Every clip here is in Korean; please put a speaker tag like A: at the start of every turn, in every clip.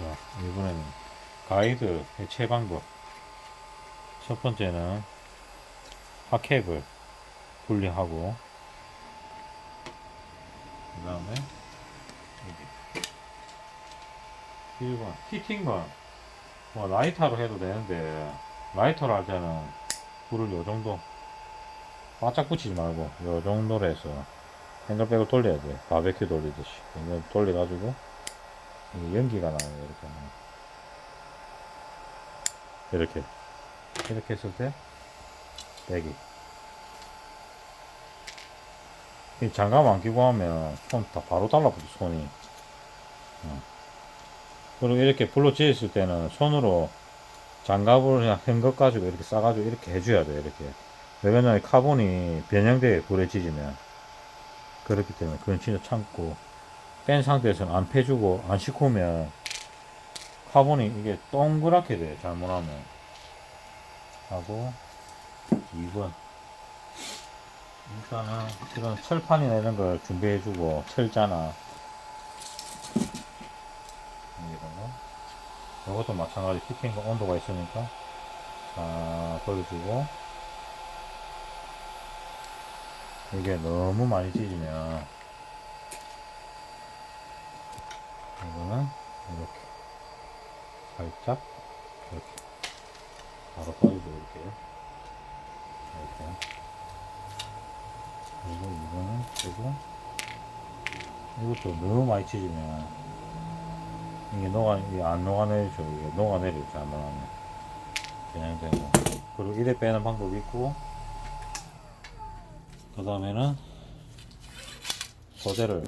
A: 자, 이번에는 가이드 해체 방법. 첫 번째는 하캡을 분리하고, 그 다음에, 여기. 1번, 히팅건. 뭐, 라이터로 해도 되는데, 라이터로 할 때는 불을 요 정도, 바짝 붙이지 말고, 요 정도로 해서, 핸들백을 돌려야 돼. 바베큐 돌리듯이. 돌려가지고, 이 연기가 나와요 이렇게. 이렇게. 이렇게 했을 때 빼기. 이 장갑 안 끼고 하면 손 다 바로 달라붙어 손이. 어. 그리고 이렇게 불로 찌었을 때는 손으로 장갑을 그냥 한것 가지고 이렇게 싸가지고 이렇게 해줘야 돼 이렇게. 왜냐면 카본이 변형돼 불에 찌지면. 그렇기 때문에 그건 진짜 참고 뺀 상태에서는 안 패주고 안 식으면 카본이 이게 동그랗게 돼 잘못하면. 하고 2번. 일단은 이런 철판이나 이런 걸 준비해주고 철자나. 이런 거. 이것도 마찬가지 피팅 온도가 있으니까. 자 돌려주고. 이게 너무 많이 찢으면 이거는 이렇게 살짝 이렇게 바로 빠지죠 이렇게 이렇게. 그리고 이거는 그리고 이것도 너무 많이 찢으면 이게 녹아 이게 안 녹아내리죠. 이게 녹아내리죠 잘못하면. 그냥 되고 그리고 이래 빼는 방법이 있고 그 다음에는 소재를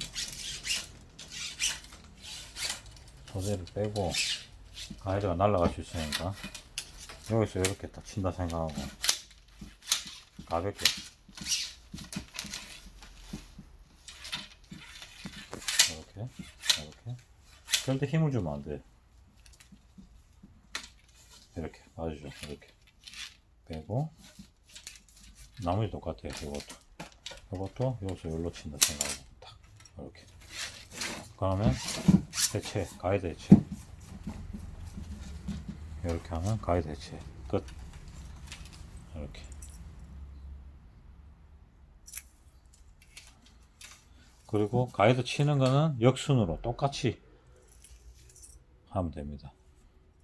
A: 소재를 빼고 가이드가 날아갈 수 있으니까 여기서 이렇게 딱 친다 생각하고 가볍게 이렇게 이렇게. 절대 힘을 주면 안돼. 이렇게 맞으죠? 이렇게. 빼고 나머지 똑같아요 이것도. 이것도 여기서 열로 친다 생각하고 딱 이렇게. 그러면 대체 가이드 대체. 이렇게 하면 가이드 대체. 끝. 이렇게. 그리고 가이드 치는 거는 역순으로 똑같이 하면 됩니다.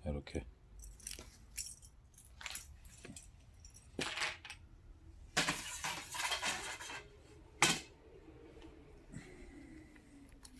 A: 이렇게